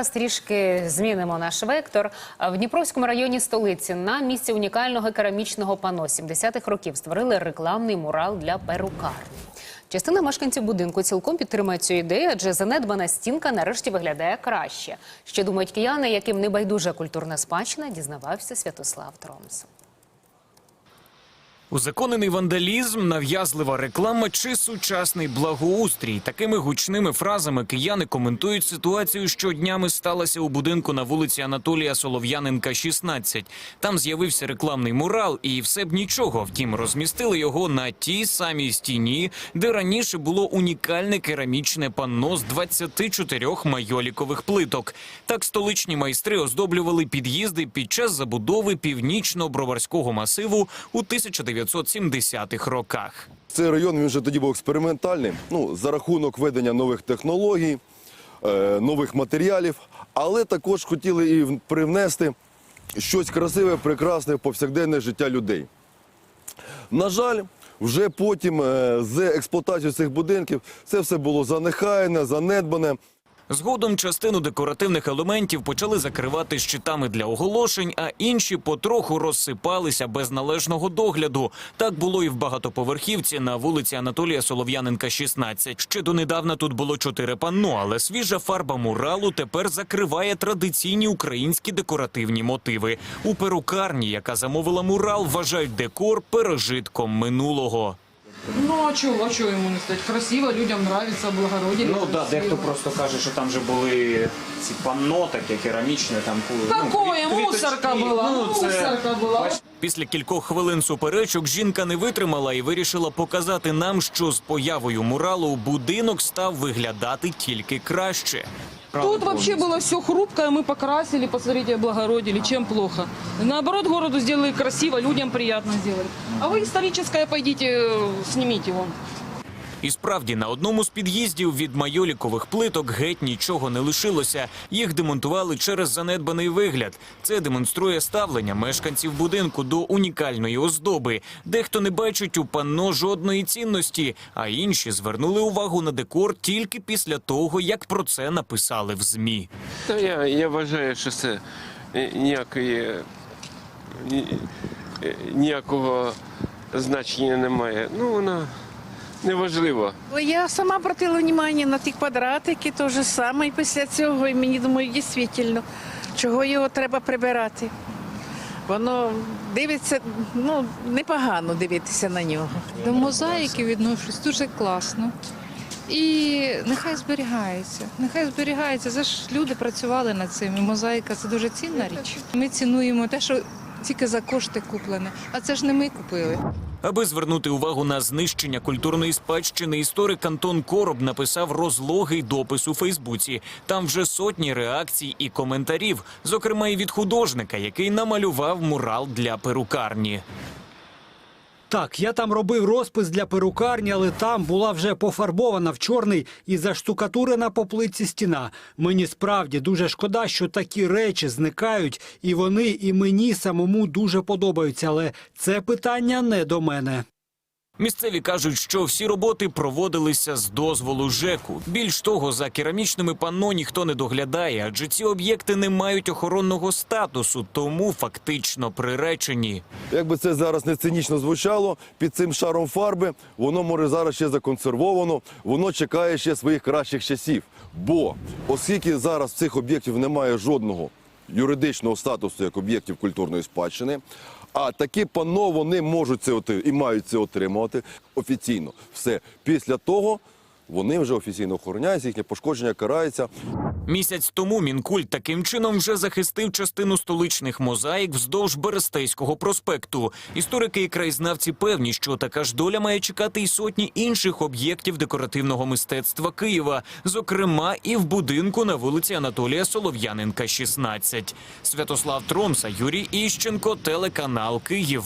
зараз трішки змінимо наш вектор. В Дніпровському районі столиці на місці унікального керамічного пано 70-х років створили рекламний мурал для перукарні. Частина мешканців будинку цілком підтримує цю ідею, адже занедбана стінка нарешті виглядає краще. Що думають кияни, яким не байдужа культурна спадщина, дізнавався Святослав Тромс. Узаконений вандалізм, нав'язлива реклама чи сучасний благоустрій. Такими гучними фразами кияни коментують ситуацію, що днями сталася у будинку на вулиці Анатолія Солов'яненка, 16. Там з'явився рекламний мурал, і все б нічого. Втім, розмістили його на тій самій стіні, де раніше було унікальне керамічне панно з 24 майолікових плиток. Так столичні майстри оздоблювали під'їзди під час забудови північно-броварського масиву у 1970-х роках. Цей район він вже тоді був експериментальним, ну, за рахунок ведення нових технологій, е, нових матеріалів, але також хотіли і привнести щось красиве, прекрасне в повсякденне життя людей. На жаль, вже потім е, з експлуатацією цих будинків це все було занехайне, занедбане. Згодом частину декоративних елементів почали закривати щитами для оголошень, а інші потроху розсипалися без належного догляду. Так було і в багатоповерхівці на вулиці Анатолія Солов'яненка, 16. Ще донедавна тут було чотири панно, але свіжа фарба муралу тепер закриває традиційні українські декоративні мотиви. У перукарні, яка замовила мурал, вважають декор пережитком минулого. Ну а чого, а чого йому не стати? Красиво, людям нравится, облагородили. Ну да, дехто просто каже, що там вже були ці панно таке керамічне, там ну, Какое? квіт- Мусорка квіточки. була, Ну, це- мусорка була. Бач, Після кількох хвилин суперечок жінка не витримала і вирішила показати нам, що з появою муралу будинок став виглядати тільки краще. Тут вообще было все хрупкое, мы покрасили, посмотрите, облагородили, чем плохо. Наоборот, городу сделали красиво, людям приятно сделали. А вы историческое пойдите, э, снимите вон. І справді на одному з під'їздів від майолікових плиток геть нічого не лишилося. Їх демонтували через занедбаний вигляд. Це демонструє ставлення мешканців будинку до унікальної оздоби. Дехто не бачить у панно жодної цінності, а інші звернули увагу на декор тільки після того, як про це написали в змі. Та я, я вважаю, що це е, ніякої, ні- е, ніякого значення немає. Ну, воно неважливо. Я сама обратила внимание на ті квадратики, то же саме і після цього. І мені думаю, дійсно, чого його треба прибирати. Воно дивиться, ну, непогано дивитися на нього. До мозаїки відношусь дуже класно. І нехай зберігається. Нехай зберігається. Це ж люди працювали над цим. І мозаїка це дуже цінна річ. Ми цінуємо те, що тільки за кошти куплене. А це ж не ми купили. Аби звернути увагу на знищення культурної спадщини, історик Антон Короб написав розлогий допис у Фейсбуці. Там вже сотні реакцій і коментарів, зокрема і від художника, який намалював мурал для перукарні. Так, я там робив розпис для перукарні, але там була вже пофарбована в чорний і заштукатурена по плитці стіна. Мені справді дуже шкода, що такі речі зникають, і вони і мені самому дуже подобаються. Але це питання не до мене. Місцеві кажуть, що всі роботи проводилися з дозволу ЖЕКу. Більш того, за керамічними панно ніхто не доглядає, адже ці об'єкти не мають охоронного статусу, тому фактично приречені. Якби це зараз не цинічно звучало, під цим шаром фарби воно може зараз ще законсервовано, воно чекає ще своїх кращих часів. Бо оскільки зараз цих об'єктів немає жодного юридичного статусу як об'єктів культурної спадщини, а такі пано вони можуть це і мають це отримувати офіційно. Все після того вони вже офіційно охороняються, їхнє пошкодження карається. Місяць тому Мінкульт таким чином вже захистив частину столичних мозаїк вздовж Берестейського проспекту. Історики і краєзнавці певні, що така ж доля має чекати й сотні інших об'єктів декоративного мистецтва Києва, зокрема і в будинку на вулиці Анатолія Солов'яненка, 16. Святослав Тромса, Юрій Іщенко, телеканал Київ.